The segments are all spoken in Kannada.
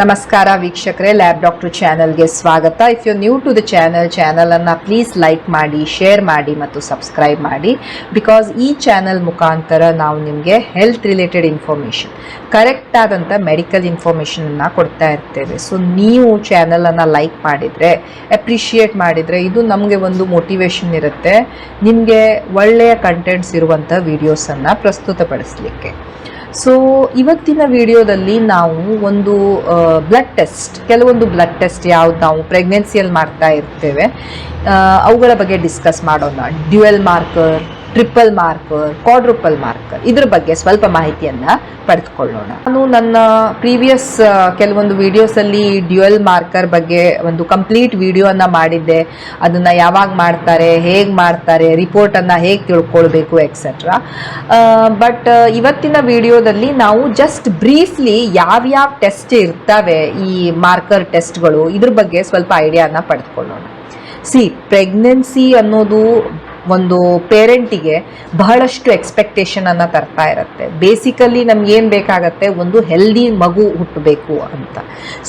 ನಮಸ್ಕಾರ ವೀಕ್ಷಕರೇ ಲ್ಯಾಬ್ ಡಾಕ್ಟರ್ ಚಾನಲ್ಗೆ ಸ್ವಾಗತ. If you new to the channel ಚಾನಲನ್ನು ಪ್ಲೀಸ್ ಲೈಕ್ ಮಾಡಿ ಶೇರ್ ಮಾಡಿ ಮತ್ತು ಸಬ್ಸ್ಕ್ರೈಬ್ ಮಾಡಿ. ಬಿಕಾಸ್ ಈ ಚಾನಲ್ ಮುಖಾಂತರ ನಾವು ನಿಮಗೆ ಹೆಲ್ತ್ ರಿಲೇಟೆಡ್ ಇನ್ಫಾರ್ಮೇಷನ್ ಕರೆಕ್ಟ್ ಆದಂಥ ಮೆಡಿಕಲ್ ಇನ್ಫಾರ್ಮೇಷನನ್ನು ಕೊಡ್ತಾ ಇರ್ತೇವೆ. ಸೊ ನೀವು ಚಾನಲನ್ನು ಲೈಕ್ ಮಾಡಿದರೆ ಅಪ್ರಿಷಿಯೇಟ್ ಮಾಡಿದರೆ ಇದು ನಮಗೆ ಒಂದು ಮೋಟಿವೇಶನ್ ಇರುತ್ತೆ. ನಿಮಗೆ ಒಳ್ಳೆಯ ಕಂಟೆಂಟ್ಸ್ ಇರುವಂಥ ವೀಡಿಯೋಸನ್ನು ಪ್ರಸ್ತುತಪಡಿಸಲಿಕ್ಕೆ. ಸೊ ಇವತ್ತಿನ ವಿಡಿಯೋದಲ್ಲಿ ನಾವು ಒಂದು ಬ್ಲಡ್ ಟೆಸ್ಟ್ ಕೆಲವೊಂದು ಬ್ಲಡ್ ಟೆಸ್ಟ್ ಯಾವ್ದು ನಾವು ಪ್ರೆಗ್ನೆನ್ಸಿಯಲ್ಲಿ ಮಾಡ್ತಾ ಇರ್ತೇವೆ ಅವುಗಳ ಬಗ್ಗೆ ಡಿಸ್ಕಸ್ ಮಾಡೋಣ. Dual marker triple marker quadruple marker ಇದ್ರ ಬಗ್ಗೆ ಸ್ವಲ್ಪ ಮಾಹಿತಿಯನ್ನ ಪಡೆದುಕೊಳ್ಳೋಣ. ನಾನು ನನ್ನ ಪ್ರೀವಿಯಸ್ ಕೆಲವೊಂದು ವಿಡಿಯೋಸಲ್ಲಿ ಡ್ಯುಯಲ್ ಮಾರ್ಕರ್ ಬಗ್ಗೆ ಒಂದು ಕಂಪ್ಲೀಟ್ ವಿಡಿಯೋನ ಮಾಡಿದ್ದೆ. ಅದನ್ನ ಯಾವಾಗ ಮಾಡ್ತಾರೆ, ಹೇಗೆ ಮಾಡ್ತಾರೆ, ರಿಪೋರ್ಟನ್ನು ಹೇಗೆ ತಿಳ್ಕೊಳ್ಬೇಕು ಎಕ್ಸೆಟ್ರಾ ಬಟ್ ಇವತ್ತಿನ ವಿಡಿಯೋದಲ್ಲಿ ನಾವು ಜಸ್ಟ್ ಬ್ರೀಫ್ಲಿ ಯಾವ್ಯಾವ ಟೆಸ್ಟ್ ಇರ್ತವೆ ಈ ಮಾರ್ಕರ್ ಟೆಸ್ಟ್ಗಳು ಇದ್ರ ಬಗ್ಗೆ ಸ್ವಲ್ಪ ಐಡಿಯಾನ ಪಡೆದುಕೊಳ್ಳೋಣ. ಸಿ ಪ್ರೆಗ್ನೆನ್ಸಿ ಅನ್ನೋದು ಒಂದು ಪೇರೆಂಟಿಗೆ ಬಹಳಷ್ಟು ಎಕ್ಸ್ಪೆಕ್ಟೇಷನ್ ಅನ್ನ ತರ್ತಾ ಇರುತ್ತೆ. ಬೇಸಿಕಲಿ ನಮ್ಗೆ ಏನು ಬೇಕಾಗತ್ತೆ? ಒಂದು ಹೆಲ್ದಿ ಮಗು ಹುಟ್ಟಬೇಕು ಅಂತ.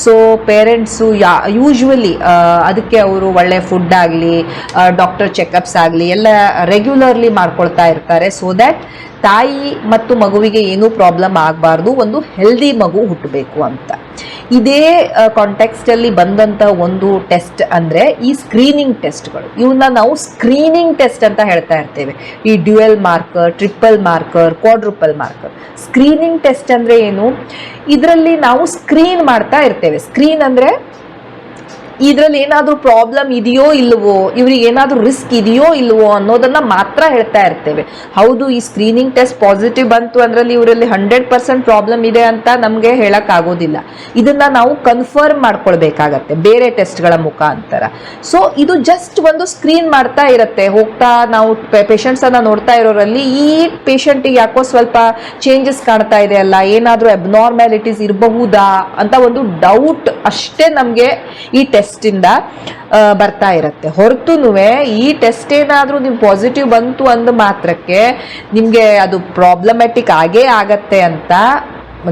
ಸೊ ಪೇರೆಂಟ್ಸು ಯಾ ಯೂಶ್ವಲಿ ಅದಕ್ಕೆ ಅವರು ಒಳ್ಳೆ ಫುಡ್ ಆಗಲಿ ಡಾಕ್ಟರ್ ಚೆಕಪ್ಸ್ ಆಗಲಿ, ಎಲ್ಲ ರೆಗ್ಯುಲರ್ಲಿ ಮಾಡ್ಕೊಳ್ತಾ ಇರ್ತಾರೆ. ಸೊ ದ್ಯಾಟ್ ತಾಯಿ ಮತ್ತು ಮಗುವಿಗೆ ಏನೂ ಪ್ರಾಬ್ಲಮ್ ಆಗಬಾರ್ದು, ಒಂದು ಹೆಲ್ದಿ ಮಗು ಹುಟ್ಟಬೇಕು ಅಂತ. ಇದೇ ಕಾಂಟೆಕ್ಸ್ಟಲ್ಲಿ ಬಂದಂಥ ಒಂದು ಟೆಸ್ಟ್ ಅಂದರೆ ಈ ಸ್ಕ್ರೀನಿಂಗ್ ಟೆಸ್ಟ್ಗಳು ಇವನ್ನ ನಾವು ಸ್ಕ್ರೀನಿಂಗ್ ಟೆಸ್ಟ್ ಅಂತ ಹೇಳ್ತಾ ಇರ್ತೇವೆ. ಈ dual marker triple marker quadruple marker screening test ಅಂದರೆ ಏನು? ಇದರಲ್ಲಿ ನಾವು ಸ್ಕ್ರೀನ್ ಮಾಡ್ತಾ ಇರ್ತೇವೆ. ಸ್ಕ್ರೀನ್ ಅಂದರೆ ಇದ್ರಲ್ಲಿ ಏನಾದರೂ ಪ್ರಾಬ್ಲಮ್ ಇದೆಯೋ ಇಲ್ಲವೋ ಇವ್ರಿಗೆ ಏನಾದರೂ ರಿಸ್ಕ್ ಇದೆಯೋ ಇಲ್ವೋ ಅನ್ನೋದನ್ನ ಮಾತ್ರ ಹೇಳ್ತಾ ಇರ್ತೇವೆ. ಹೌದು, ಈ ಸ್ಕ್ರೀನಿಂಗ್ ಟೆಸ್ಟ್ ಪಾಸಿಟಿವ್ ಬಂತು ಅದರಲ್ಲಿ ಇವರಲ್ಲಿ ಹಂಡ್ರೆಡ್ ಪರ್ಸೆಂಟ್ ಪ್ರಾಬ್ಲಮ್ ಇದೆ ಅಂತ ನಮಗೆ ಹೇಳೋಕ್ಕಾಗೋದಿಲ್ಲ. ಇದನ್ನ ನಾವು ಕನ್ಫರ್ಮ್ ಮಾಡ್ಕೊಳ್ಬೇಕಾಗತ್ತೆ, ಬೇರೆ ಟೆಸ್ಟ್ಗಳ ಮುಖಾಂತರ. ಸೊ ಇದು ಜಸ್ಟ್ ಒಂದು ಸ್ಕ್ರೀನ್ ಮಾಡ್ತಾ ಇರುತ್ತೆ. ಹೋಗ್ತಾ ನಾವು ಪೇಷಂಟ್ಸ್ ಅನ್ನ ನೋಡ್ತಾ ಇರೋರಲ್ಲಿ ಈ ಪೇಷಂಟಿಗೆ ಯಾಕೋ ಸ್ವಲ್ಪ ಚೇಂಜಸ್ ಕಾಣ್ತಾ ಇದೆ ಅಲ್ಲ, ಏನಾದರೂ ಅಬ್ನಾರ್ಮ್ಯಾಲಿಟೀಸ್ ಇರಬಹುದಾ ಅಂತ ಒಂದು ಡೌಟ್ ಅಷ್ಟೇ ನಮಗೆ ಈ ಟೆಸ್ಟಿಂದ ಬರ್ತಾ ಇರುತ್ತೆ. ಹೊರತುನು ಈ ಟೆಸ್ಟ್ ಏನಾದರೂ ನಿಮ್ ಪಾಸಿಟಿವ್ ಬಂತು ಅಂದ ಮಾತ್ರಕ್ಕೆ ನಿಮಗೆ ಅದು ಪ್ರಾಬ್ಲಮ್ಯಾಟಿಕ್ ಆಗೇ ಆಗತ್ತೆ ಅಂತ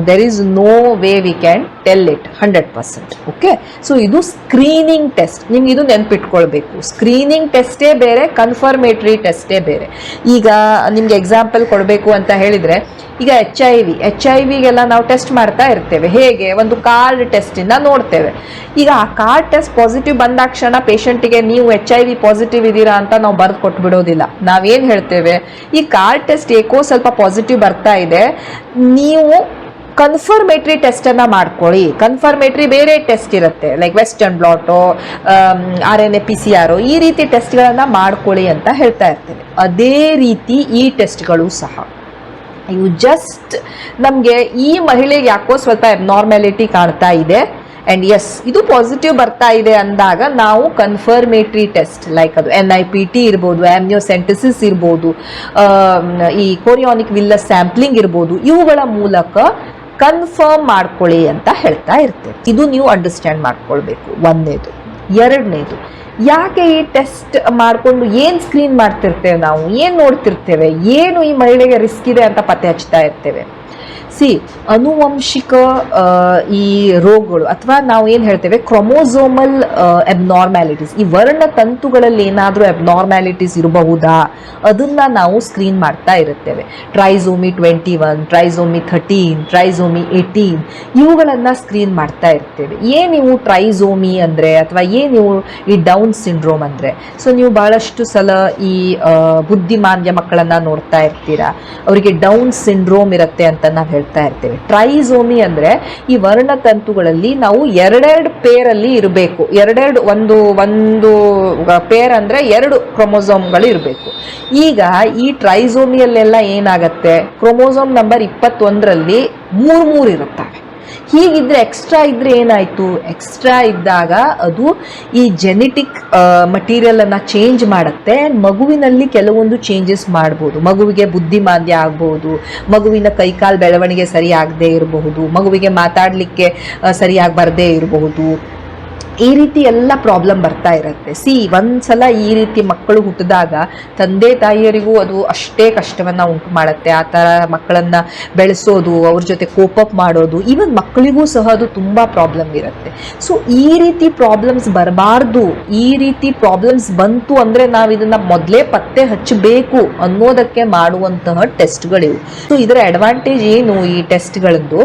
there is no way we can tell it hundred percent okay so ಇದು ಸ್ಕ್ರೀನಿಂಗ್ ಟೆಸ್ಟ್ ನಿಮ್ಗೆ ಇದು ನೆನ್ಪಿಟ್ಕೊಳ್ಬೇಕು. ಸ್ಕ್ರೀನಿಂಗ್ ಟೆಸ್ಟೇ ಬೇರೆ ಕನ್ಫರ್ಮೇಟ್ರಿ ಟೆಸ್ಟೇ ಬೇರೆ. ಈಗ ನಿಮ್ಗೆ ಎಕ್ಸಾಂಪಲ್ ಕೊಡಬೇಕು ಅಂತ ಹೇಳಿದರೆ, ಈಗ H I V H I ವಿಗೆಲ್ಲ ನಾವು ಟೆಸ್ಟ್ ಮಾಡ್ತಾ ಇರ್ತೇವೆ. ಹೇಗೆ? ಒಂದು ಕಾರ್ಡ್ ಟೆಸ್ಟಿಂದ ನೋಡ್ತೇವೆ. ಈಗ ಆ ಕಾರ್ಡ್ ಟೆಸ್ಟ್ ಪಾಸಿಟಿವ್ ಬಂದಾಕ್ಷಣ ಪೇಷಂಟಿಗೆ ನೀವು ಎಚ್ ಐ ವಿ ಪಾಸಿಟಿವ್ ಇದ್ದೀರಾ ಅಂತ ನಾವು ಬರೆದು ಕೊಟ್ಬಿಡೋದಿಲ್ಲ. ನಾವೇನು ಹೇಳ್ತೇವೆ? ಈ ಕಾರ್ಡ್ ಟೆಸ್ಟ್ ಏಕೋ ಸ್ವಲ್ಪ ಪಾಸಿಟಿವ್ ಬರ್ತಾ ಇದೆ. ನೀವು ಕನ್ಫರ್ಮೇಟ್ರಿ ಟೆಸ್ಟನ್ನು ಮಾಡ್ಕೊಳ್ಳಿ. ಕನ್ಫರ್ಮೇಟ್ರಿ ಬೇರೆ ಟೆಸ್ಟ್ ಇರುತ್ತೆ. Like western blot or R N A P C R ಈ ರೀತಿ ಟೆಸ್ಟ್ಗಳನ್ನು ಮಾಡ್ಕೊಳ್ಳಿ ಅಂತ ಹೇಳ್ತಾ ಇರ್ತೇನೆ. ಅದೇ ರೀತಿ ಈ ಟೆಸ್ಟ್ಗಳು ಸಹ. ಇವು ಜಸ್ಟ್ ನಮಗೆ ಈ ಮಹಿಳೆಗೆ ಯಾಕೋ ಸ್ವಲ್ಪ ಅಬ್ನಾರ್ಮ್ಯಾಲಿಟಿ ಕಾಣ್ತಾ ಇದೆ. ಆ್ಯಂಡ್ ಎಸ್ ಇದು ಪಾಸಿಟಿವ್ ಬರ್ತಾ ಇದೆ ಅಂದಾಗ ನಾವು ಕನ್ಫರ್ಮೇಟ್ರಿ ಟೆಸ್ಟ್ ಲೈಕ್ ಅದು ಎನ್ ಐ ಪಿ ಟಿ ಇರ್ಬೋದು ಆಮ್ನಿಯೋಸೆಂಟಿಸಿಸ್ ಇರ್ಬೋದು ಈ ಕೋರಿಯಾನಿಕ್ ವಿಲ್ಲಸ್ ಸ್ಯಾಂಪ್ಲಿಂಗ್ ಇರ್ಬೋದು, ಇವುಗಳ ಮೂಲಕ ಕನ್ಫರ್ಮ್ ಮಾಡ್ಕೊಳ್ಳಿ ಅಂತ ಹೇಳ್ತಾ ಇರ್ತೇವೆ ಇದು ನೀವು ಅಂಡರ್ಸ್ಟ್ಯಾಂಡ್ ಮಾಡ್ಕೊಳ್ಬೇಕು. ಒಂದನೇದು ಎರಡನೇದು, ಯಾಕೆ ಈ ಟೆಸ್ಟ್ ಮಾಡಿಕೊಂಡು ಏನು ಸ್ಕ್ರೀನ್ ಮಾಡ್ತಿರ್ತೇವೆ ನಾವು? ಏನು ನೋಡ್ತಿರ್ತೇವೆ? ಏನು ಈ ಮಹಿಳೆಗೆ ರಿಸ್ಕ್ ಇದೆ ಅಂತ ಪತ್ತೆ ಹಚ್ತಾ ಇರ್ತೇವೆ? ಸಿ, ಅನುವಂಶಿಕ ಈ ರೋಗಗಳು, ಅಥವಾ ನಾವು ಏನು ಹೇಳ್ತೇವೆ ಕ್ರೊಮೋಸೋಮಲ್ ಅಬ್ನಾರ್ಮ್ಯಾಲಿಟೀಸ್ ಈ ವರ್ಣ ತಂತುಗಳಲ್ಲಿ ಏನಾದರೂ ಅಬ್ನಾರ್ಮ್ಯಾಲಿಟೀಸ್ ಇರಬಹುದಾ? ಅದನ್ನು ನಾವು ಸ್ಕ್ರೀನ್ ಮಾಡ್ತಾ ಇರುತ್ತೇವೆ. Trisomy twenty one trisomy thirteen trisomy eighteen ಇವುಗಳನ್ನು ಸ್ಕ್ರೀನ್ ಮಾಡ್ತಾ ಇರ್ತೇವೆ. ಏನು ನೀವು ಟ್ರೈಝೋಮಿ ಅಂದರೆ, ಅಥವಾ ಏನು ನೀವು ಈ ಡೌನ್ ಸಿಂಡ್ರೋಮ್ ಅಂದರೆ? ಸೊ ನೀವು ಭಾಳಷ್ಟು ಸಲ ಈ ಬುದ್ಧಿಮಾಂದ್ಯ ಮಕ್ಕಳನ್ನ ನೋಡ್ತಾ ಇರ್ತೀರಾ? ಅವರಿಗೆ ಡೌನ್ ಸಿಂಡ್ರೋಮ್ ಇರುತ್ತೆ ಅಂತ ನಾವು ಹೇಳ್ತಾ ಇರ್ತೇವೆ. ಟ್ರೈಸೋಮಿ ಅಂದರೆ ಈ ವರ್ಣತಂತುಗಳಲ್ಲಿ ನಾವು ಎರಡೆರಡು ಪೇರಲ್ಲಿ ಇರಬೇಕು. ಎರಡೆರಡು ಒಂದು ಒಂದು ಪೇರ್ ಅಂದ್ರೆ ಎರಡು ಕ್ರೊಮೋಸೋಮ್ಗಳು ಇರಬೇಕು. ಈಗ ಈ ಟ್ರೈಸೋಮಿಯಲ್ಲೆಲ್ಲ ಏನಾಗತ್ತೆ? ಕ್ರೊಮೋಸೋಮ್ ನಂಬರ್ ಇಪ್ಪತ್ತೊಂದರಲ್ಲಿ ಮೂರು ಮೂರು ಇರುತ್ತವೆ. ಹೀಗಿದ್ರೆ ಎಕ್ಸ್ಟ್ರಾ ಇದ್ರೆ ಏನಾಯ್ತು? ಎಕ್ಸ್ಟ್ರಾ ಇದ್ದಾಗ ಅದು ಈ ಜೆನೆಟಿಕ್ ಮಟೀರಿಯಲ್ ಅನ್ನ ಚೇಂಜ್ ಮಾಡುತ್ತೆ. ಮಗುವಿನಲ್ಲಿ ಕೆಲವೊಂದು ಚೇಂಜಸ್ ಮಾಡ್ಬೋದು. ಮಗುವಿಗೆ ಬುದ್ಧಿಮಾಂದ್ಯ ಆಗ್ಬಹುದು ಮಗುವಿನ ಕೈಕಾಲು ಬೆಳವಣಿಗೆ ಸರಿಯಾಗದೇ ಇರಬಹುದು. ಮಗುವಿಗೆ ಮಾತಾಡಲಿಕ್ಕೆ ಸರಿಯಾಗಿ ಬರದೇ ಇರಬಹುದು. ಈ ರೀತಿ ಎಲ್ಲ ಪ್ರಾಬ್ಲಮ್ ಬರ್ತಾ ಇರುತ್ತೆ. ಸಿ ಒಂದ್ಸಲ ಈ ರೀತಿ ಮಕ್ಕಳು ಹುಟ್ಟಿದಾಗ ತಂದೆ ತಾಯಿಯರಿಗೂ ಅದು ಅಷ್ಟೇ ಕಷ್ಟವನ್ನು ಉಂಟು ಮಾಡುತ್ತೆ. ಆ ಥರ ಮಕ್ಕಳನ್ನ ಬೆಳೆಸೋದು, ಅವ್ರ ಜೊತೆ ಕೋಪಪ್ ಮಾಡೋದು ಈವನ್ ಮಕ್ಕಳಿಗೂ ಸಹ ಅದು ತುಂಬ ಪ್ರಾಬ್ಲಮ್ ಇರುತ್ತೆ. ಸೊ ಈ ರೀತಿ ಪ್ರಾಬ್ಲಮ್ಸ್ ಬರಬಾರ್ದು. ಈ ರೀತಿ ಪ್ರಾಬ್ಲಮ್ಸ್ ಬಂತು ಅಂದರೆ ನಾವು ಇದನ್ನು ಮೊದಲೇ ಪತ್ತೆ ಹಚ್ಚಬೇಕು ಅನ್ನೋದಕ್ಕೆ ಮಾಡುವಂತಹ ಟೆಸ್ಟ್ಗಳಿವು ಸೊ ಇದರ ಅಡ್ವಾಂಟೇಜ್ ಏನು ಈ ಟೆಸ್ಟ್ಗಳದ್ದು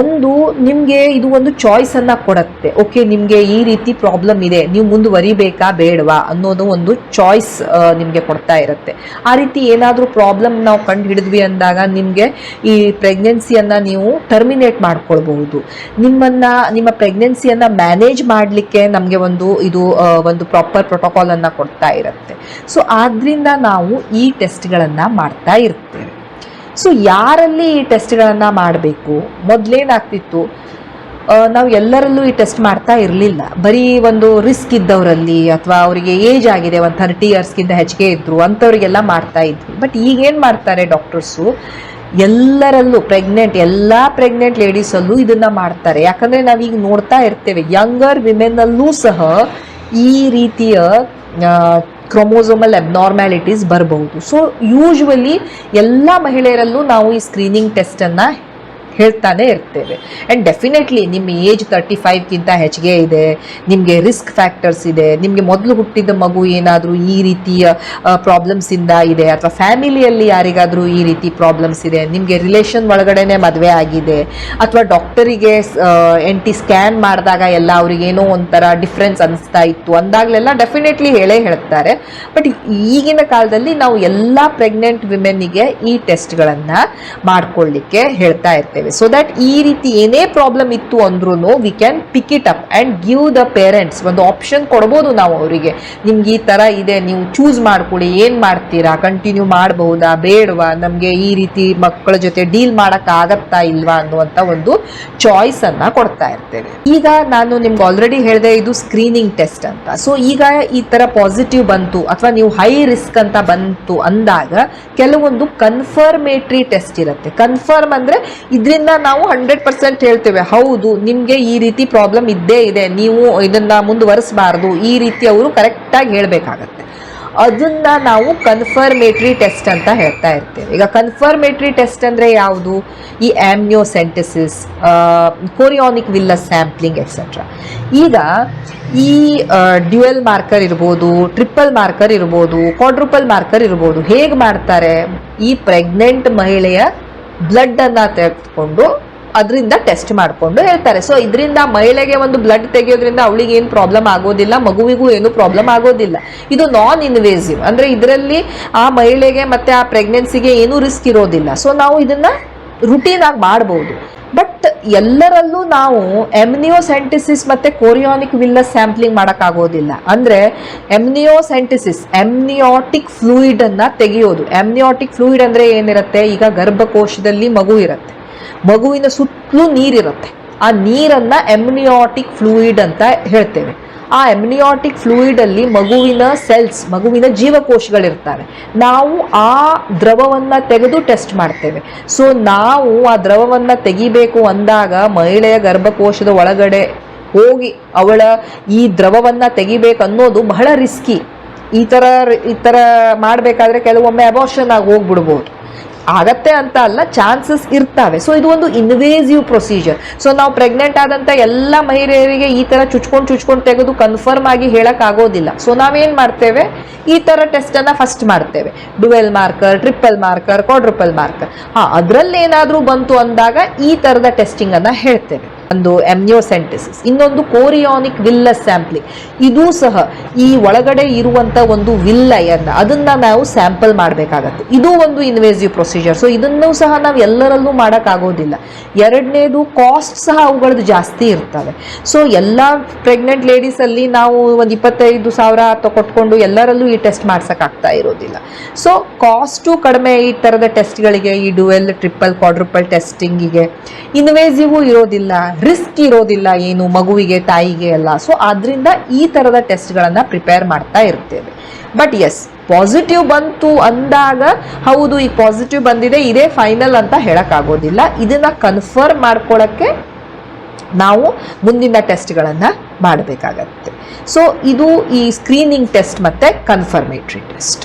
ಒಂದು, ನಿಮಗೆ ಇದು ಒಂದು ಚಾಯ್ಸನ್ನು ಕೊಡತ್ತೆ ಕೊಡುತ್ತೆ. ಓಕೆ ನಿಮಗೆ ಈ ರೀತಿ ಪ್ರಾಬ್ಲಮ್ ಇದೆ. ನೀವು ಮುಂದುವರಿಬೇಕಾ ಬೇಡವಾ ಅನ್ನೋದು ಒಂದು ಚಾಯ್ಸ್ ನಿಮಗೆ ಕೊಡ್ತಾ ಇರುತ್ತೆ. ಆ ರೀತಿ ಏನಾದರೂ ಪ್ರಾಬ್ಲಮ್ ನಾವು ಕಂಡು ಹಿಡಿದ್ವಿ ಅಂದಾಗ ನಿಮಗೆ ಈ ಪ್ರೆಗ್ನೆನ್ಸಿಯನ್ನು ನೀವು ಟರ್ಮಿನೇಟ್ ಮಾಡ್ಕೊಳ್ಬಹುದು. ನಿಮ್ಮನ್ನ, ನಿಮ್ಮ ಪ್ರೆಗ್ನೆನ್ಸಿಯನ್ನು ಮ್ಯಾನೇಜ್ ಮಾಡಲಿಕ್ಕೆ ನಮಗೆ ಒಂದು ಇದು ಒಂದು ಪ್ರಾಪರ್ ಪ್ರೋಟೋಕಾಲ್ ಅನ್ನ ಕೊಡ್ತಾ ಇರುತ್ತೆ. ಸೊ ಆದ್ದರಿಂದ ನಾವು ಈ ಟೆಸ್ಟ್ಗಳನ್ನು ಮಾಡ್ತಾ ಇರ್ತೇವೆ. ಸೊ ಯಾರಲ್ಲಿ ಈ ಟೆಸ್ಟ್ಗಳನ್ನು ಮಾಡಬೇಕು? ಮೊದಲೇನಾಗ್ತಿತ್ತು? ನಾವು ಎಲ್ಲರಲ್ಲೂ ಈ ಟೆಸ್ಟ್ ಮಾಡ್ತಾ ಇರಲಿಲ್ಲ. ಬರೀ ಒಂದು ರಿಸ್ಕ್ ಇದ್ದವರಲ್ಲಿ ಅಥವಾ ಅವರಿಗೆ ಏಜ್ ಆಗಿದೆ, ಒಂದು ಥರ್ಟಿ ಇಯರ್ಸ್ಗಿಂತ ಹೆಚ್ಚಿಗೆ ಇದ್ದರು ಅಂಥವ್ರಿಗೆಲ್ಲ ಮಾಡ್ತಾ ಇದ್ವಿ. ಬಟ್ ಈಗೇನು ಮಾಡ್ತಾರೆ ಡಾಕ್ಟರ್ಸು ಎಲ್ಲರಲ್ಲೂ ಪ್ರೆಗ್ನೆಂಟ್ ಎಲ್ಲ ಪ್ರೆಗ್ನೆಂಟ್ ಲೇಡೀಸಲ್ಲೂ ಇದನ್ನು ಮಾಡ್ತಾರೆ. ಯಾಕಂದರೆ ನಾವೀಗ ನೋಡ್ತಾ ಇರ್ತೇವೆ ಯಂಗರ್ ವಿಮೆನ್ನಲ್ಲೂ ಸಹ ಈ ರೀತಿಯ ಕ್ರೊಮೋಸೋಮಲ್ ಅಬ್ನಾರ್ಮ್ಯಾಲಿಟೀಸ್ ಬರಬಹುದು. ಸೊ ಯೂಶ್ವಲಿ ಎಲ್ಲ ಮಹಿಳೆಯರಲ್ಲೂ ನಾವು ಈ ಸ್ಕ್ರೀನಿಂಗ್ ಟೆಸ್ಟನ್ನು ಹೇಳ್ತಾನೆ ಇರ್ತೇವೆ. ಆ್ಯಂಡ್ ಡೆಫಿನೆಟ್ಲಿ ನಿಮ್ಮ ಏಜ್ ತರ್ಟಿ ಫೈವ್ಗಿಂತ ಹೆಚ್ಚಿಗೆ ಇದೆ, ನಿಮಗೆ ರಿಸ್ಕ್ ಫ್ಯಾಕ್ಟರ್ಸ್ ಇದೆ, ನಿಮಗೆ ಮೊದಲು ಹುಟ್ಟಿದ ಮಗು ಏನಾದರೂ ಈ ರೀತಿಯ ಪ್ರಾಬ್ಲಮ್ಸಿಂದ ಇದೆ ಅಥವಾ ಫ್ಯಾಮಿಲಿಯಲ್ಲಿ ಯಾರಿಗಾದರೂ ಈ ರೀತಿ ಪ್ರಾಬ್ಲಮ್ಸ್ ಇದೆ, ನಿಮಗೆ ರಿಲೇಷನ್ ಒಳಗಡೆನೆ ಮದುವೆ ಆಗಿದೆ, ಅಥವಾ ಡಾಕ್ಟರಿಗೆ ಎನ್ ಟಿ ಸ್ಕ್ಯಾನ್ ಮಾಡಿದಾಗ ಎಲ್ಲ ಅವ್ರಿಗೇನೋ ಒಂಥರ ಡಿಫ್ರೆನ್ಸ್ ಅನಿಸ್ತಾ ಇತ್ತು ಅಂದಾಗಲೆಲ್ಲ ಡೆಫಿನೆಟ್ಲಿ ಹೇಳೇ ಹೇಳ್ತಾರೆ. ಬಟ್ ಈಗಿನ ಕಾಲದಲ್ಲಿ ನಾವು ಎಲ್ಲ ಪ್ರೆಗ್ನೆಂಟ್ ವಿಮೆನ್ನಿಗೆ ಈ ಟೆಸ್ಟ್ಗಳನ್ನು ಮಾಡ್ಕೊಳ್ಳಿಕ್ಕೆ ಹೇಳ್ತಾ ಇರ್ತೇವೆ. ಸೊ ದಟ್ ಈ ರೀತಿ ಏನೇ ಪ್ರಾಬ್ಲಮ್ ಇತ್ತು ಅಂದ್ರೂ we can pick it up and give the parents ಒಂದು ಆಪ್ಷನ್ ಕೊಡ್ಬೋದು ನಾವು ಅವರಿಗೆ. ನಿಮ್ಗೆ ಈ ಥರ ಇದೆ, ನೀವು ಚೂಸ್ ಮಾಡ್ಕೊಳ್ಳಿ, ಏನು ಮಾಡ್ತೀರಾ ಕಂಟಿನ್ಯೂ ಮಾಡಬಹುದಾ ಬೇಡವಾ, ನಮಗೆ ಈ ರೀತಿ ಮಕ್ಕಳ ಜೊತೆ ಡೀಲ್ ಮಾಡೋಕ್ಕಾಗತ್ತಾ ಇಲ್ವಾ ಅನ್ನುವಂಥ ಒಂದು ಚಾಯ್ಸನ್ನು ಕೊಡ್ತಾ ಇರ್ತೇವೆ. ಈಗ ನಾನು ನಿಮ್ಗೆ ಆಲ್ರೆಡಿ ಹೇಳಿದೆ ಇದು ಸ್ಕ್ರೀನಿಂಗ್ ಟೆಸ್ಟ್ ಅಂತ. ಸೊ ಈಗ ಈ ಥರ ಪಾಸಿಟಿವ್ ಬಂತು ಅಥವಾ ನೀವು ಹೈ ರಿಸ್ಕ್ ಅಂತ ಬಂತು ಅಂದಾಗ ಕೆಲವೊಂದು ಕನ್ಫರ್ಮೇಟ್ರಿ ಟೆಸ್ಟ್ ಇರುತ್ತೆ. ಕನ್ಫರ್ಮ್ ಅಂದ್ರೆ ಇದರಿಂದ ನಾವು ಹಂಡ್ರೆಡ್ ಪರ್ಸೆಂಟ್ ಹೇಳ್ತೇವೆ, ಹೌದು, ನಿಮಗೆ ಈ ರೀತಿ ಪ್ರಾಬ್ಲಮ್ ಇದ್ದೇ ಇದೆ, ನೀವು ಇದನ್ನ ಮುಂದುವರಿಸಬಾರ್ದು, ಈ ರೀತಿ ಅವರು ಕರೆಕ್ಟಾಗಿ ಹೇಳಬೇಕಾಗತ್ತೆ. ಅದನ್ನ ನಾವು ಕನ್ಫರ್ಮೇಟ್ರಿ ಟೆಸ್ಟ್ ಅಂತ ಹೇಳ್ತಾ ಇರ್ತೇವೆ. ಈಗ ಕನ್ಫರ್ಮೇಟ್ರಿ ಟೆಸ್ಟ್ ಅಂದ್ರೆ ಯಾವುದು? ಈ ಆಮ್ನಿಯೋಸೆಂಟಿಸಿಸ್ ಕೋರಿಯೋನಿಕ್ ವಿಲ್ಲ ಸ್ಯಾಂಪ್ಲಿಂಗ್ ಎಕ್ಸೆಟ್ರಾ ಈಗ ಈ ಡ್ಯುಯಲ್ ಮಾರ್ಕರ್ ಇರ್ಬೋದು ಟ್ರಿಪಲ್ ಮಾರ್ಕರ್ ಇರ್ಬೋದು ಕ್ವಾಡ್ರುಪಲ್ ಮಾರ್ಕರ್ ಇರ್ಬೋದು, ಹೇಗೆ ಮಾಡ್ತಾರೆ? ಈ ಪ್ರೆಗ್ನೆಂಟ್ ಮಹಿಳೆಯ ಬ್ಲಡ್ ಅನ್ನ ತೆಗೆದುಕೊಂಡು ಅದರಿಂದ ಟೆಸ್ಟ್ ಮಾಡಿಕೊಂಡು ಹೇಳ್ತಾರೆ. ಸೊ ಇದರಿಂದ ಮಹಿಳೆಗೆ ಒಂದು ಬ್ಲಡ್ ತೆಗೆಯೋದ್ರಿಂದ ಅವಳಿಗೆ ಏನು ಪ್ರಾಬ್ಲಮ್ ಆಗೋದಿಲ್ಲ, ಮಗುವಿಗೂ ಏನು ಪ್ರಾಬ್ಲಮ್ ಆಗೋದಿಲ್ಲ. ಇದು ನಾನ್ ಇನ್ವೇಸಿವ್ ಅಂದ್ರೆ ಇದರಲ್ಲಿ ಆ ಮಹಿಳೆಗೆ ಮತ್ತೆ ಆ ಪ್ರೆಗ್ನೆನ್ಸಿಗೆ ಏನೂ ರಿಸ್ಕ್ ಇರೋದಿಲ್ಲ. ಸೊ ನಾವು ಇದನ್ನ ರುಟೀನ್ ಆಗಿ ಮಾಡಬಹುದು ಬಟ್ ಎಲ್ಲರಲ್ಲೂ ನಾವು ಎಮ್ನಿಯೋಸೆಂಟಿಸಿಸ್ ಮತ್ತು ಕೋರಿಯಾನಿಕ್ ವಿಲ್ಲಸ್ ಸ್ಯಾಂಪ್ಲಿಂಗ್ ಮಾಡೋಕ್ಕಾಗೋದಿಲ್ಲ. ಅಂದರೆ ಎಮ್ನಿಯೋಸೆಂಟಿಸಿಸ್ ಸೈಂಟಿಸಿಸ್ ಫ್ಲೂಯಿಡ್ ಫ್ಲೂಯಿಡನ್ನು ತೆಗೆಯೋದು. ಎಮ್ನಿಯೋಟಿಕ್ ಫ್ಲೂಯಿಡ್ ಅಂದರೆ ಏನಿರುತ್ತೆ? ಈಗ ಗರ್ಭಕೋಶದಲ್ಲಿ ಮಗು ಇರುತ್ತೆ. ಮಗುವಿನ ಸುತ್ತಲೂ ನೀರಿರುತ್ತೆ. ಆ ನೀರನ್ನು ಎಮ್ನಿಯಾಟಿಕ್ ಫ್ಲೂಯಿಡ್ ಅಂತ ಹೇಳ್ತೇವೆ. ಆ ಎಮ್ನಿಯಾಟಿಕ್ ಫ್ಲೂಯಿಡಲ್ಲಿ ಮಗುವಿನ ಸೆಲ್ಸ್ ಮಗುವಿನ ಜೀವಕೋಶಗಳಿರ್ತವೆ ನಾವು ಆ ದ್ರವವನ್ನು ತೆಗೆದು ಟೆಸ್ಟ್ ಮಾಡ್ತೇವೆ. ಸೊ ನಾವು ಆ ದ್ರವವನ್ನು ತೆಗಿಬೇಕು ಅಂದಾಗ ಮಹಿಳೆಯ ಗರ್ಭಕೋಶದ ಒಳಗಡೆ ಹೋಗಿ ಅವಳ ಈ ದ್ರವವನ್ನು ತೆಗಿಬೇಕನ್ನೋದು ಬಹಳ ರಿಸ್ಕಿ ಈ ಥರ ಈ ಥರ ಮಾಡಬೇಕಾದ್ರೆ ಕೆಲವೊಮ್ಮೆ ಅಬಾರ್ಷನ್ ಆಗಿ ಹೋಗ್ಬಿಡ್ಬೋದು. ಆಗತ್ತೆ ಅಂತ ಅಲ್ಲ ಚಾನ್ಸಸ್ ಇರ್ತವೆ. ಸೊ ಇದು ಒಂದು ಇನ್ವೇಸಿವ್ ಪ್ರೊಸೀಜರ್ ಸೊ ನಾವು ಪ್ರೆಗ್ನೆಂಟ್ ಆದಂತ ಎಲ್ಲ ಮಹಿಳೆಯರಿಗೆ ಈ ತರ ಚುಚ್ಕೊಂಡು ಚುಚ್ಕೊಂಡು ತೆಗೆದು ಕನ್ಫರ್ಮ್ ಆಗಿ ಹೇಳಕ್ ಆಗೋದಿಲ್ಲ ಸೊ ನಾವೇನ್ ಮಾಡ್ತೇವೆ? ಈ ತರ ಟೆಸ್ಟ್ ಅನ್ನ ಫಸ್ಟ್ ಮಾಡ್ತೇವೆ. Dual marker triple marker quadruple marker ಹಾ ಅದ್ರಲ್ಲಿ ಏನಾದ್ರೂ ಬಂತು ಅಂದಾಗ ಈ ತರದ ಟೆಸ್ಟಿಂಗ್ ಅನ್ನ ಹೇಳ್ತೇವೆ. ಒಂದು ಎಮ್ನಿಯೋಸೆಂಟಿಸಿಸ್ ಇನ್ನೊಂದು ಕೋರಿಯಾನಿಕ್ ವಿಲ್ಲಸ್ ಸ್ಯಾಂಪ್ಲಿಂಗ್ ಇದೂ ಸಹ ಈ ಒಳಗಡೆ ಇರುವಂತ ಒಂದು ವಿಲ್ಲಯನ್ನ ಅದನ್ನ ನಾವು ಸ್ಯಾಂಪಲ್ ಮಾಡಬೇಕಾಗತ್ತೆ. ಇದು ಒಂದು ಇನ್ವೇಸಿವ್ ಪ್ರೊಸೀಜರ್ ಸೊ ಇದನ್ನು ಸಹ ನಾವು ಎಲ್ಲರಲ್ಲೂ ಮಾಡೋಕ್ಕಾಗೋದಿಲ್ಲ. ಎರಡನೇದು ಕಾಸ್ಟ್ ಸಹ ಅವುಗಳದ್ದು ಜಾಸ್ತಿ ಇರ್ತವೆ. ಸೊ ಎಲ್ಲ ಪ್ರೆಗ್ನೆಂಟ್ ಲೇಡೀಸಲ್ಲಿ ನಾವು ಒಂದು ಇಪ್ಪತ್ತೈದು ಸಾವಿರ ಕೊಟ್ಕೊಂಡು ಎಲ್ಲರಲ್ಲೂ ಈ ಟೆಸ್ಟ್ ಮಾಡ್ಸೋಕ್ಕಾಗ್ತಾ ಇರೋದಿಲ್ಲ. ಸೊ ಕಾಸ್ಟು ಕಡಿಮೆ ಈ ಥರದ ಟೆಸ್ಟ್ಗಳಿಗೆ ಈ ಡುವೆಲ್ ಟ್ರಿಪಲ್ ಕ್ವಾಡ್ರಿಪಲ್ ಟೆಸ್ಟಿಂಗಿಗೆ ಇನ್ವೇಸಿವ್ ಇರೋದಿಲ್ಲ. ರಿಸ್ಕ್ ಇರೋದಿಲ್ಲ ಏನು ಮಗುವಿಗೆ, ತಾಯಿಗೆ ಎಲ್ಲ. ಸೊ ಆದ್ರಿಂದ ಈ ಥರದ ಟೆಸ್ಟ್ಗಳನ್ನು ಪ್ರಿಪೇರ್ ಮಾಡ್ತಾ ಇರ್ತೇವೆ. ಬಟ್ ಎಸ್ ಪಾಸಿಟಿವ್ ಬಂತು ಅಂದಾಗ, ಹೌದು, ಈಗ ಪಾಸಿಟಿವ್ ಬಂದಿದೆ, ಇದೇ ಫೈನಲ್ ಅಂತ ಹೇಳಕ್ಕಾಗೋದಿಲ್ಲ. ಇದನ್ನ ಕನ್ಫರ್ಮ್ ಮಾಡ್ಕೊಳ್ಳೋಕ್ಕೆ ನಾವು ಮುಂದಿನ ಟೆಸ್ಟ್ಗಳನ್ನು ಮಾಡಬೇಕಾಗತ್ತೆ. ಸೊ ಇದು ಈ ಸ್ಕ್ರೀನಿಂಗ್ ಟೆಸ್ಟ್ ಮತ್ತು ಕನ್ಫರ್ಮೇಟ್ರಿ ಟೆಸ್ಟ್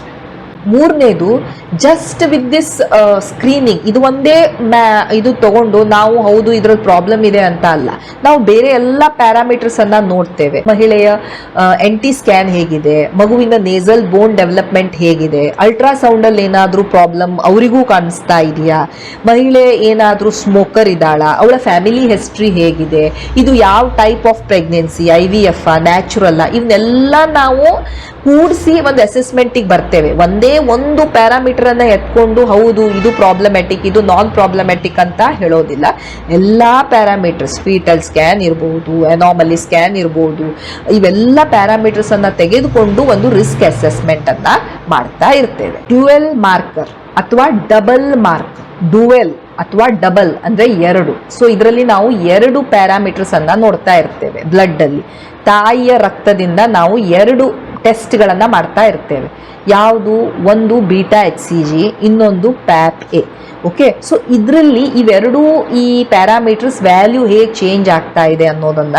ಮೂರನೇದು ಜಸ್ಟ್ ವಿತ್ ದಿಸ್ ಸ್ಕ್ರೀನಿಂಗ್ ಇದು ಒಂದೇ ಮ್ಯಾ, ಇದು ತಗೊಂಡು ನಾವು ಹೌದು ಇದ್ರಲ್ಲಿ ಪ್ರಾಬ್ಲಮ್ ಇದೆ ಅಂತ ಅಲ್ಲ. ನಾವು ಬೇರೆ ಎಲ್ಲ ಪ್ಯಾರಾಮೀಟರ್ಸ್ ಅನ್ನ ನೋಡ್ತೇವೆ. ಮಹಿಳೆಯ ಎಂಟಿ ಟಿ ಸ್ಕ್ಯಾನ್ ಹೇಗಿದೆ, ಮಗುವಿನ ನೇಸಲ್ ಬೋನ್ ಡೆವಲಪ್ಮೆಂಟ್ ಹೇಗಿದೆ ಅಲ್ಟ್ರಾಸೌಂಡ್ ಅಲ್ಲಿ ಏನಾದರೂ ಪ್ರಾಬ್ಲಮ್ ಅವರಿಗೂ ಕಾಣಿಸ್ತಾ ಇದೆಯಾ, ಮಹಿಳೆ ಏನಾದರೂ ಸ್ಮೋಕರ್ ಇದ್ದಾಳ, ಅವಳ ಫ್ಯಾಮಿಲಿ ಹಿಸ್ಟ್ರಿ ಹೇಗಿದೆ, ಇದು ಯಾವ type of pregnancy I V F natural ಇವನ್ನೆಲ್ಲ ನಾವು ಕೂಡಿಸಿ ಒಂದು ಅಸೆಸ್ಮೆಂಟಿಗೆ ಬರ್ತೇವೆ. ಒಂದೇ ಒಂದು ಪ್ಯಾರಾಮೀಟರ್ ಅನ್ನ ಎತ್ಕೊಂಡು, ಹೌದು, ಇದು ಪ್ರಾಬ್ಲಮ್ಯಾಟಿಕ್ ಇದು ನಾನ್ ಪ್ರಾಬ್ಲಮ್ಯಾಟಿಕ್ ಅಂತ ಹೇಳೋದಿಲ್ಲ. ಎಲ್ಲ ಪ್ಯಾರಾಮೀಟರ್ಸ್ ಫೀಟಲ್ ಸ್ಕ್ಯಾನ್ ಇರಬಹುದು ಎನಾಮಲಿ ಸ್ಕ್ಯಾನ್ ಇರಬಹುದು ಇವೆಲ್ಲ ಪ್ಯಾರಾಮೀಟರ್ಸ್ ಅನ್ನ ತೆಗೆದುಕೊಂಡು ಒಂದು ರಿಸ್ಕ್ ಅಸೆಸ್ಮೆಂಟ್ ಅನ್ನ ಮಾಡ್ತಾ ಇರ್ತೇವೆ. ಡ್ಯುವೆಲ್ ಮಾರ್ಕರ್ ಅಥವಾ ಡಬಲ್ ಮಾರ್ಕ್ ಡುವೆಲ್ ಅಥವಾ ಡಬಲ್ ಅಂದ್ರೆ ಎರಡು. ಸೊ ಇದರಲ್ಲಿ ನಾವು ಎರಡು ಪ್ಯಾರಾಮೀಟರ್ಸ್ ಅನ್ನ ನೋಡ್ತಾ ಇರ್ತೇವೆ ಬ್ಲಡ್ ಅಲ್ಲಿ. ತಾಯಿಯ ರಕ್ತದಿಂದ ನಾವು ಎರಡು ಟೆಸ್ಟ್ಗಳನ್ನು ಮಾಡ್ತಾ ಇರ್ತೇವೆ. ಯಾವುದು? ಒಂದು ಬೀಟಾ ಎಚ್ ಸಿ ಜಿ ಇನ್ನೊಂದು ಪ್ಯಾಪ್ ಎ ಓಕೆ ಸೊ ಇದರಲ್ಲಿ ಇವೆರಡೂ ಈ ಪ್ಯಾರಾಮೀಟರ್ಸ್ ವ್ಯಾಲ್ಯೂ ಹೇಗೆ ಚೇಂಜ್ ಆಗ್ತಾ ಇದೆ ಅನ್ನೋದನ್ನ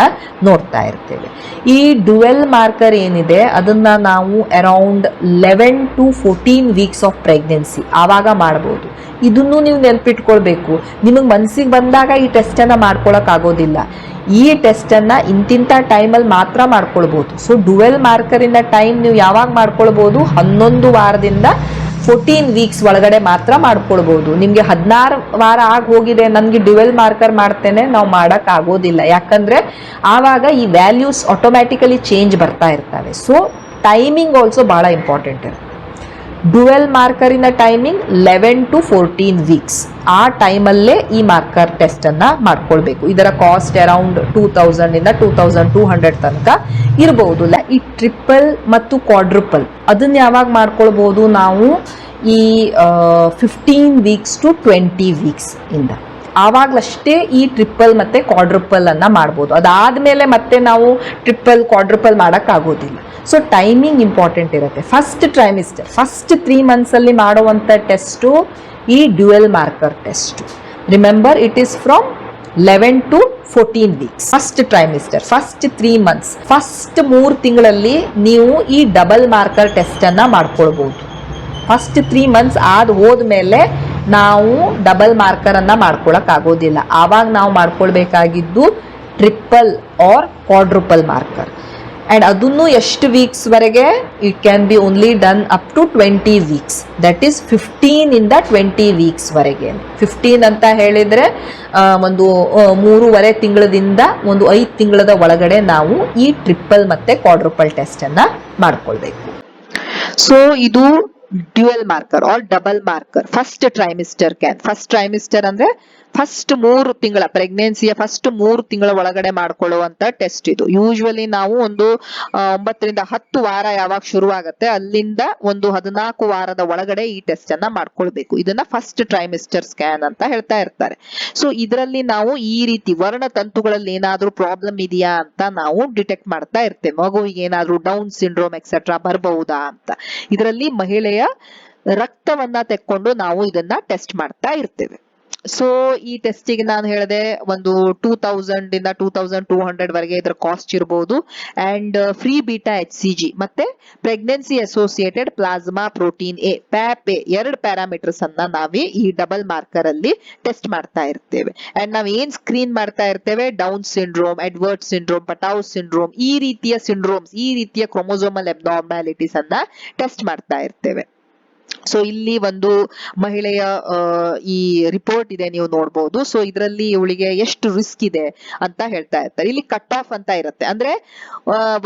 ನೋಡ್ತಾ ಇರ್ತೇವೆ. ಈ ಡುವೆಲ್ ಮಾರ್ಕರ್ ಏನಿದೆ, ಅದನ್ನ ನಾವು around eleven to fourteen weeks of pregnancy ಆವಾಗ ಮಾಡ್ಬೋದು. ಇದನ್ನು ನೀವು ನೆನಪಿಟ್ಕೊಳ್ಬೇಕು. ನಿಮಗೆ ಮನಸ್ಸಿಗೆ ಬಂದಾಗ ಈ ಟೆಸ್ಟನ್ನು ಮಾಡ್ಕೊಳಕ್ ಆಗೋದಿಲ್ಲ. ಈ ಟೆಸ್ಟನ್ನು ಇಂತಿಂಥ ಟೈಮಲ್ಲಿ ಮಾತ್ರ ಮಾಡ್ಕೊಳ್ಬೋದು. ಸೊ ಡುವೆಲ್ ಮಾರ್ಕರಿನ ಟೈಮ್ ನೀವು ಯಾವಾಗ ಮಾಡ್ಕೊಳ್ಬೋದು? ಹನ್ನೊಂದು ವಾರದಿಂದ ಫೋರ್ಟೀನ್ ವೀಕ್ಸ್ ಒಳಗಡೆ ಮಾತ್ರ ಮಾಡ್ಕೊಳ್ಬೋದು. ನಿಮಗೆ ಹದಿನಾರು ವಾರ ಆಗಿ ಹೋಗಿದೆ, ನನಗೆ ಡ್ಯುವೆಲ್ ಮಾರ್ಕರ್ ಮಾಡ್ತೇನೆ, ನಾವು ಮಾಡೋಕ್ಕಾಗೋದಿಲ್ಲ ಯಾಕಂದ್ರೆ ಆವಾಗ ಈ ವ್ಯಾಲ್ಯೂಸ್ ಆಟೋಮ್ಯಾಟಿಕಲಿ ಚೇಂಜ್ ಬರ್ತಾ ಇರ್ತವೆ. ಸೊ ಟೈಮಿಂಗ್ ಆಲ್ಸೋ ಭಾಳ ಇಂಪಾರ್ಟೆಂಟ್ ಇರುತ್ತೆ. Dual ಮಾರ್ಕರಿನ timing eleven to fourteen weeks. ಆ ಟೈಮಲ್ಲೇ ಈ ಮಾರ್ಕರ್ ಟೆಸ್ಟನ್ನು ಮಾಡ್ಕೊಳ್ಬೇಕು. ಇದರ ಕಾಸ್ಟ್ ಅರೌಂಡ್ ಟೂ ತೌಸಂಡಿಂದ ಟೂ ತೌಸಂಡ್ ಟೂ ಹಂಡ್ರೆಡ್ ತನಕ ಇರಬಹುದು ಈ ಟ್ರಿಪಲ್ ಮತ್ತು ಕ್ವಾಡ್ರಿಪಲ್ ಅದನ್ನ ಯಾವಾಗ ಮಾಡ್ಕೊಳ್ಬೋದು ನಾವು ಈ fifteen weeks to twenty weeks ಇಂದ. ಆವಾಗಲಷ್ಟೇ ಈ ಟ್ರಿಪ್ಪಲ್ ಮತ್ತು ಕ್ವಾಡ್ರುಪಲ್ ಮಾಡ್ಬೋದು. ಅದಾದ್ಮೇಲೆ ಮತ್ತೆ ನಾವು ಟ್ರಿಪಲ್ ಕ್ವಾಡ್ರಿಪ್ಪಲ್ ಮಾಡೋಕ್ಕಾಗೋದಿಲ್ಲ. ಸೊ ಟೈಮಿಂಗ್ ಇಂಪಾರ್ಟೆಂಟ್ ಇರುತ್ತೆ. ಫಸ್ಟ್ ಟ್ರೈಮಿಸ್ಟರ್ ಫಸ್ಟ್ ತ್ರೀ ಮಂತ್ಸಲ್ಲಿ ಮಾಡುವಂಥ ಟೆಸ್ಟು ಈ dual marker test remember it is from eleven to fourteen weeks first trimester first three months first ಮೂರು ತಿಂಗಳಲ್ಲಿ ನೀವು ಈ ಡಬಲ್ ಮಾರ್ಕರ್ ಟೆಸ್ಟನ್ನು ಮಾಡ್ಕೊಳ್ಬೋದು. ಫಸ್ಟ್ ತ್ರೀ ಮಂತ್ಸ್ ಆದ ಹೋದ್ಮೇಲೆ ನಾವು ಡಬಲ್ ಮಾರ್ಕರನ್ನು ಮಾಡ್ಕೊಳಕ್ ಆಗೋದಿಲ್ಲ. ಆವಾಗ ನಾವು ಮಾಡ್ಕೊಳ್ಬೇಕಾಗಿದ್ದು triple or quadruple marker and ಅದನ್ನು ಎಷ್ಟು ವೀಕ್ಸ್ ವರೆಗೆ? It can be only done up to twenty weeks that is ಫಿಫ್ಟೀನಿಂದ twenty weeks ವರೆಗೆ. ಫಿಫ್ಟೀನ್ ಅಂತ ಹೇಳಿದರೆ ಒಂದು ಮೂರುವರೆ ತಿಂಗಳದಿಂದ ಒಂದು ಐದು ತಿಂಗಳದ ಒಳಗಡೆ ನಾವು ಈ ಟ್ರಿಪಲ್ ಮತ್ತೆ ಕ್ವಾಡ್ರುಪಲ್ ಟೆಸ್ಟನ್ನು ಮಾಡ್ಕೊಳ್ಬೇಕು. ಸೊ ಇದು dual marker or double marker first trimester can first trimester ಅಂದ್ರೆ ಫಸ್ಟ್ ಮೂರು ತಿಂಗಳ ಪ್ರೆಗ್ನೆನ್ಸಿಯ ಫಸ್ಟ್ ಮೂರು ತಿಂಗಳ ಒಳಗಡೆ ಮಾಡ್ಕೊಳ್ಳುವಂತ ಟೆಸ್ಟ್ ಇದು. ಯೂಶುವಲಿ ನಾವು ಒಂದು ಒಂಬತ್ತರಿಂದ ಹತ್ತು ವಾರ ಯಾವಾಗ ಶುರುವಾಗುತ್ತೆ, ಅಲ್ಲಿಂದ ಒಂದು ಹದಿನಾಲ್ಕು ವಾರದ ಒಳಗಡೆ ಈ ಟೆಸ್ಟ್ ಅನ್ನ ಮಾಡ್ಕೊಳ್ಬೇಕು. ಇದನ್ನ ಫಸ್ಟ್ ಟ್ರೈಮಿಸ್ಟರ್ ಸ್ಕ್ಯಾನ್ ಅಂತ ಹೇಳ್ತಾ ಇರ್ತಾರೆ. ಸೊ ಇದರಲ್ಲಿ ನಾವು ಈ ರೀತಿ ವರ್ಣತಂತುಗಳಲ್ಲಿ ಏನಾದ್ರೂ ಪ್ರಾಬ್ಲಮ್ ಇದೆಯಾ ಅಂತ ನಾವು ಡಿಟೆಕ್ಟ್ ಮಾಡ್ತಾ ಇರ್ತೇವೆ. ಮಗುವಿಗೆ ಏನಾದ್ರೂ ಡೌನ್ ಸಿಂಡ್ರೋಮ್ ಎಕ್ಸೆಟ್ರಾ ಬರಬಹುದಾ ಅಂತ. ಇದರಲ್ಲಿ ಮಹಿಳೆಯ ರಕ್ತವನ್ನ ತೆಕ್ಕೊಂಡು ನಾವು ಇದನ್ನ ಟೆಸ್ಟ್ ಮಾಡ್ತಾ ಇರ್ತೇವೆ. ಸೊ ಈ ಟೆಸ್ಟಿಗೆ ನಾನು ಹೇಳಿದೆ ಒಂದು ಟೂ ತೌಸಂಡ್ ಇಂದ ಟೂ ತೌಸಂಡ್ ಟೂ ಹಂಡ್ರೆಡ್ ವರೆಗೆ ಇದರ ಕಾಸ್ಟ್ ಇರಬಹುದು and free beta H C G ಮತ್ತೆ pregnancy associated plasma protein A PAPP A ಎರಡು ಪ್ಯಾರಾಮೀಟರ್ಸ್ ಅನ್ನ ನಾವೇ ಈ ಡಬಲ್ ಮಾರ್ಕರ್ ಅಲ್ಲಿ ಟೆಸ್ಟ್ ಮಾಡ್ತಾ ಇರ್ತೇವೆ. ಅಂಡ್ ನಾವ್ ಏನ್ ಸ್ಕ್ರೀನ್ ಮಾಡ್ತಾ ಇರ್ತೇವೆ? Down syndrome Edward syndrome Patau syndrome ಈ ರೀತಿಯ ಸಿಂಡ್ರೋಮ್ಸ್ ಈ ರೀತಿಯ ಕ್ರೊಮೊಸೋಮಲ್ ಅಬ್ನಾರ್ಮ್ಯಾಲಿಟೀಸ್ ಅನ್ನ ಟೆಸ್ಟ್ ಮಾಡ್ತಾ ಇರ್ತೇವೆ. ಸೊ ಇಲ್ಲಿ ಒಂದು ಮಹಿಳೆಯ ಈ ರಿಪೋರ್ಟ್ ಇದೆ ನೀವು ನೋಡ್ಬೋದು. ಸೊ ಇದರಲ್ಲಿ ಇವಳಿಗೆ ಎಷ್ಟು ರಿಸ್ಕ್ ಇದೆ ಅಂತ ಹೇಳ್ತಾ ಇರ್ತಾರೆ. ಇಲ್ಲಿ ಕಟ್ ಆಫ್ ಅಂತ ಇರುತ್ತೆ. ಅಂದ್ರೆ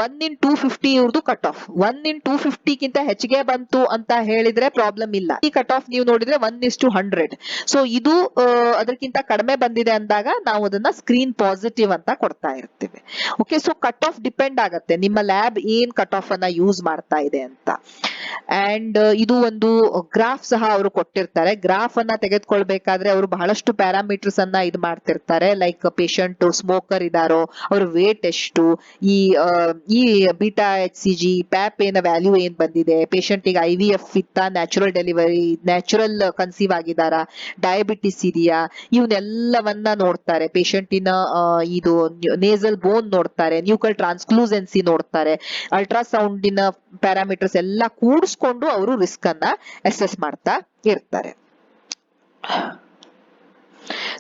ಒನ್ ಇನ್ ಟೂ ಫಿಫ್ಟಿ ಇವ್ರದ್ದು cut off one in two ಫಿಫ್ಟಿಗಿಂತ ಹೆಚ್ಚಿಗೆ ಬಂತು ಅಂತ ಹೇಳಿದ್ರೆ ಪ್ರಾಬ್ಲಮ್ ಇಲ್ಲ. ಈ ಕಟ್ ಆಫ್ ನೀವು ನೋಡಿದ್ರೆ one is two hundred so ಇದು ಅದಕ್ಕಿಂತ ಕಡಿಮೆ ಬಂದಿದೆ ಅಂದಾಗ ನಾವು ಅದನ್ನ ಸ್ಕ್ರೀನ್ ಪಾಸಿಟಿವ್ ಅಂತ ಕೊಡ್ತಾ ಇರ್ತೀವಿ. Okay so cut off depend ಆಗತ್ತೆ. ನಿಮ್ಮ ಲ್ಯಾಬ್ ಏನ್ ಕಟ್ ಆಫ್ ಅನ್ನ ಯೂಸ್ ಮಾಡ್ತಾ ಇದೆ ಅಂತ. ಅಂಡ್ ಇದು ಒಂದು ಗ್ರಾಫ್ ಸಹ ಅವರು ಕೊಟ್ಟಿರ್ತಾರೆ. ಗ್ರಾಫ್ ಅನ್ನ ತೆಗೆದುಕೊಳ್ಬೇಕಾದ್ರೆ ಅವರು ಬಹಳಷ್ಟು ಪ್ಯಾರಾಮೀಟರ್ಸ್ ಅನ್ನ ಇದು ಮಾಡ್ತಿರ್ತಾರೆ. ಲೈಕ್ ಪೇಷಂಟ್ ಸ್ಮೋಕರ್ ಇದಾರೋ, ಅವ್ರ ವೇಟ್ ಎಷ್ಟು, ಈ ಈ beta H C G PAPP ಏನ ವ್ಯಾಲ್ಯೂ ಏನ್ ಬಂದಿದೆ ಪೇಷಂಟ್ ಈಗ ಐ ವಿ ಎಫ್ ಇತ್ತ ನ್ಯಾಚುರಲ್ ಡೆಲಿವರಿ ನ್ಯಾಚುರಲ್ ಕನ್ಸೀವ್ ಆಗಿದಾರಾ ಡಯಾಬಿಟಿಸ್ ಇದೆಯಾ ಇವನ್ನೆಲ್ಲವನ್ನ ನೋಡ್ತಾರೆ. ಪೇಷಂಟಿನ ಇದು ನೇಸಲ್ ಬೋನ್ ನೋಡ್ತಾರೆ ನ್ಯೂಕಲ್ ಟ್ರಾನ್ಸ್ಕ್ಲೂಸೆನ್ಸಿ ನೋಡ್ತಾರೆ. ಅಲ್ಟ್ರಾಸೌಂಡಿನ ಪ್ಯಾರಾಮೀಟರ್ಸ್ ಎಲ್ಲ ಕೂಡಿಸ್ಕೊಂಡು ಅವರು ರಿಸ್ಕ್ ಅನ್ನ ಅಸೆಸ್ ಮಾಡ್ತಾ ಇರ್ತಾರೆ.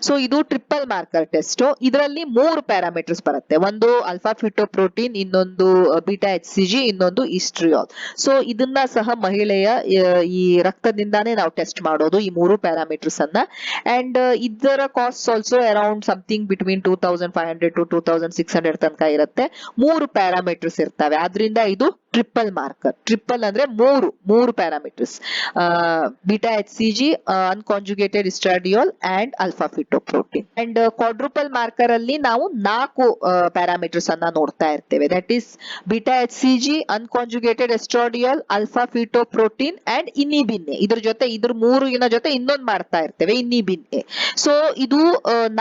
ಸೊ ಇದು ಟ್ರಿಪಲ್ ಮಾರ್ಕರ್ ಟೆಸ್ಟ್ ಇದರಲ್ಲಿ ಮೂರು ಪ್ಯಾರಾಮೀಟರ್ಸ್ ಬರುತ್ತೆ. ಒಂದು ಅಲ್ಫಾ ಫಿಟೋಪ್ರೋಟೀನ್ ಇನ್ನೊಂದು ಬಿಟಾ ಎಚ್ ಸಿ ಜಿ ಇನ್ನೊಂದು ಇಸ್ಟ್ರಿಯಾಲ್ ಸೊ ಇದನ್ನ ಸಹ ಮಹಿಳೆಯ ಈ ರಕ್ತದಿಂದಾನೇ ನಾವು ಟೆಸ್ಟ್ ಮಾಡೋದು, ಈ ಮೂರು ಪ್ಯಾರಾಮೀಟರ್ಸ್ ಅನ್ನ. ಅಂಡ್ ಇದರ cost also around something between two thousand five hundred to two thousand six hundred ತನಕ ಇರುತ್ತೆ. ಮೂರು ಪ್ಯಾರಾಮೀಟರ್ಸ್ ಇರ್ತವೆ. ಆದ್ರಿಂದ ಇದು ಟ್ರಿಪಲ್ ಮಾರ್ಕರ್ ಟ್ರಿಪಲ್ ಅಂದ್ರೆ ಮೂರು ಮೂರು parameters beta H C G unconjugated estradiol and alpha fetoprotein and quadruple marker ಅಲ್ಲಿ ನಾವು ನಾಲ್ಕು ಪ್ಯಾರಾಮೀಟರ್ಸ್ ಅನ್ನ ನೋಡ್ತಾ ಇರ್ತೇವೆ. That is beta H C G unconjugated estradiol alpha fetoprotein and inhibin ಇದ್ರ ಜೊತೆ, ಇದ್ರ ಮೂರಿನ ಜೊತೆ ಇನ್ನೊಂದು ಮಾಡ್ತಾ ಇರ್ತೇವೆ ಇನ್ನಿಬಿನ್ ಎ ಸೊ ಇದು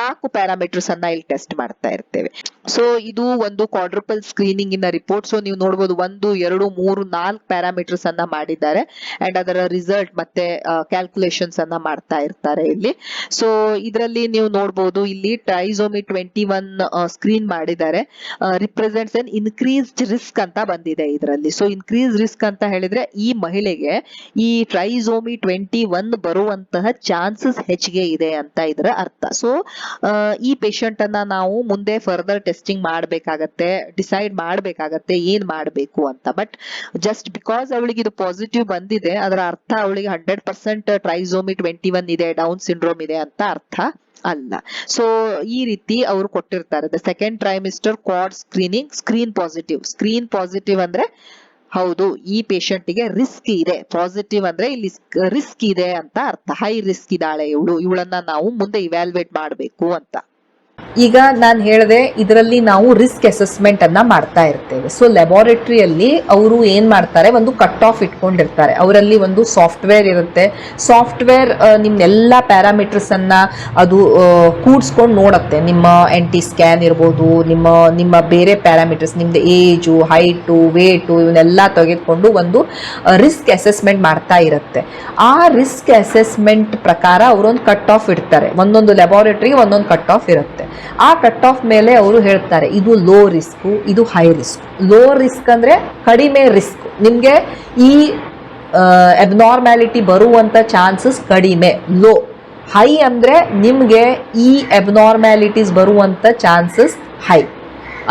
ನಾಲ್ಕು ಪ್ಯಾರಾಮೀಟರ್ಸ್ ಅನ್ನ ಇಲ್ಲಿ ಟೆಸ್ಟ್ ಮಾಡ್ತಾ ಇರ್ತೇವೆ. ಸೊ ಇದು ಒಂದು ಕ್ವಾಡ್ರೂಪಲ್ ಸ್ಕ್ರೀನಿಂಗ್ ಇನ ರಿಪೋರ್ಟ್ ಸೊ ನೀವು ನೋಡಬಹುದು ಒಂದು ಎರಡು, ಮೂರು, ನಾಲ್ಕು ಪ್ಯಾರಾಮೀಟರ್ಸ್ ಅನ್ನ ಮಾಡಿದ್ದಾರೆ. ಅಂಡ್ ಅದರ ರಿಸಲ್ಟ್ ಮತ್ತೆ ಕ್ಯಾಲ್ಕುಲೇಷನ್ಸ್ ಅನ್ನ ಮಾಡ್ತಾ ಇರ್ತಾರೆ ಇಲ್ಲಿ. ಸೊ ಇದರಲ್ಲಿ ನೀವು ನೋಡಬಹುದು ಇಲ್ಲಿ ಟ್ರೈಸೋಮಿ ಟ್ವೆಂಟಿ ಒನ್ ಸ್ಕ್ರೀನ್ ಮಾಡಿದ್ದಾರೆ. ರಿಪ್ರೆಸೆಂಟ್ಸ್ ಅನ್ ಇನ್ಕ್ರೀಸ್ಡ್ ರಿಸ್ಕ್ ಅಂತ ಬಂದಿದೆ ಇದರಲ್ಲಿ. ಸೊ ಇನ್ಕ್ರೀಸ್ ರಿಸ್ಕ್ ಅಂತ ಹೇಳಿದ್ರೆ, ಈ ಮಹಿಳೆಗೆ ಈ ಟ್ರೈಸೋಮಿ ಟ್ವೆಂಟಿ ಒನ್ ಬರುವಂತಹ ಚಾನ್ಸಸ್ ಹೆಚ್ಚಿಗೆ ಇದೆ ಅಂತ ಇದರ ಅರ್ಥ. ಸೊ ಈ ಪೇಷಂಟ್ ಅನ್ನ ನಾವು ಮುಂದೆ ಫರ್ದರ್ ಟೆಸ್ಟಿಂಗ್ ಮಾಡಬೇಕಾಗತ್ತೆ ಡಿಸೈಡ್ ಮಾಡಬೇಕಾಗತ್ತೆ, ಏನ್ ಮಾಡಬೇಕು ಅಂತ. ಬಟ್ ಜಸ್ಟ್ ಬಿಕಾಸ್ ಅವಳಿಗೆ ಇದು ಪಾಸಿಟಿವ್ ಬಂದಿದೆ, ಅದರ ಅರ್ಥ ಅವಳಿಗೆ hundred percent trisomy twenty one ಇದೆ ಡೌನ್ ಸಿಂಡ್ರೋಮ್ ಇದೆ ಅಂತ ಅರ್ಥ ಅಲ್ಲ. ಸೊ ಈ ರೀತಿ ಅವರು ಕೊಟ್ಟಿರ್ತಾರೆ. The second trimester quad screening screen positive screen positive ಅಂದ್ರೆ ಹೌದು, ಈ patient ಗೆ ರಿಸ್ಕ್ ಇದೆ. ಪಾಸಿಟಿವ್ ಅಂದ್ರೆ ಇಲ್ಲಿ ರಿಸ್ಕ್ ಇದೆ ಅಂತ ಅರ್ಥ. ಹೈ ರಿಸ್ಕ್ ಇದ್ದಾಳೆ ಇವಳು. ಇವಳನ್ನ ನಾವು ಮುಂದೆ ಇವ್ಯಾಲ್ಯುವೇಟ್ ಮಾಡಬೇಕು ಅಂತ. ಈಗ ನಾನು ಹೇಳಿದೆ, ಇದರಲ್ಲಿ ನಾವು ರಿಸ್ಕ್ ಅಸೆಸ್ಮೆಂಟ್ ಅನ್ನ ಮಾಡ್ತಾ ಇರ್ತೇವೆ. ಸೊ ಲ್ಯಾಬೋರೇಟರಿಯಲ್ಲಿ ಅವರು ಏನ್ ಮಾಡ್ತಾರೆ, ಒಂದು ಕಟ್ ಆಫ್ ಇಟ್ಕೊಂಡಿರ್ತಾರೆ. ಅವರಲ್ಲಿ ಒಂದು ಸಾಫ್ಟ್ವೇರ್ ಇರುತ್ತೆ. ಸಾಫ್ಟ್ವೇರ್ ನಿಮ್ಮೆಲ್ಲ ಪ್ಯಾರಾಮೀಟರ್ಸ್ ಅನ್ನ ಅದು ಕೂಡ್ಸ್ಕೊಂಡು ನೋಡುತ್ತೆ. ನಿಮ್ಮ ಎನ್ ಟಿ ಸ್ಕ್ಯಾನ್ ಇರ್ಬೋದು, ನಿಮ್ಮ ನಿಮ್ಮ ಬೇರೆ ಪ್ಯಾರಾಮೀಟರ್ಸ್ ನಿಮ್ದು ಏಜು ಹೈಟು ವೇಟು ಇವನ್ನೆಲ್ಲ ತೆಗೆದುಕೊಂಡು ಒಂದು ರಿಸ್ಕ್ ಅಸೆಸ್ಮೆಂಟ್ ಮಾಡ್ತಾ ಇರುತ್ತೆ. ಆ ರಿಸ್ಕ್ ಅಸೆಸ್ಮೆಂಟ್ ಪ್ರಕಾರ ಅವರೊಂದು ಕಟ್ ಆಫ್ ಇಡ್ತಾರೆ. ಒಂದೊಂದು ಲ್ಯಾಬೋರೇಟರಿಗೆ ಒಂದೊಂದು ಕಟ್ ಆಫ್ ಇರುತ್ತೆ. ಆ ಕಟ್ ಆಫ್ ಮೇಲೆ ಅವರು ಹೇಳ್ತಾರೆ, ಇದು ಲೋ ರಿಸ್ಕು ಇದು ಹೈ ರಿಸ್ಕ್ ಲೋ ರಿಸ್ಕ್ ಅಂದರೆ ಕಡಿಮೆ ರಿಸ್ಕ್ ನಿಮಗೆ ಈ ಎಬ್ನಾರ್ಮ್ಯಾಲಿಟಿ ಬರುವಂಥ ಚಾನ್ಸಸ್ ಕಡಿಮೆ. ಲೋ ಹೈ ಅಂದರೆ ನಿಮಗೆ ಈ ಎಬ್ನಾರ್ಮ್ಯಾಲಿಟೀಸ್ ಬರುವಂಥ ಚಾನ್ಸಸ್ ಹೈ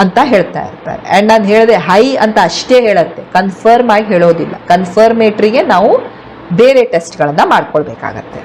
ಅಂತ ಹೇಳ್ತಾ ಇರ್ತಾರೆ. ಆ್ಯಂಡ್ ನಾನು ಹೇಳಿದೆ ಹೈ ಅಂತ ಅಷ್ಟೇ ಹೇಳುತ್ತೆ. ಕನ್ಫರ್ಮ್ ಆಗಿ ಹೇಳೋದಿಲ್ಲ. ಕನ್ಫರ್ಮೇಟ್ರಿಗೆ ನಾವು ಬೇರೆ ಟೆಸ್ಟ್ಗಳನ್ನು ಮಾಡ್ಕೊಳ್ಬೇಕಾಗತ್ತೆ.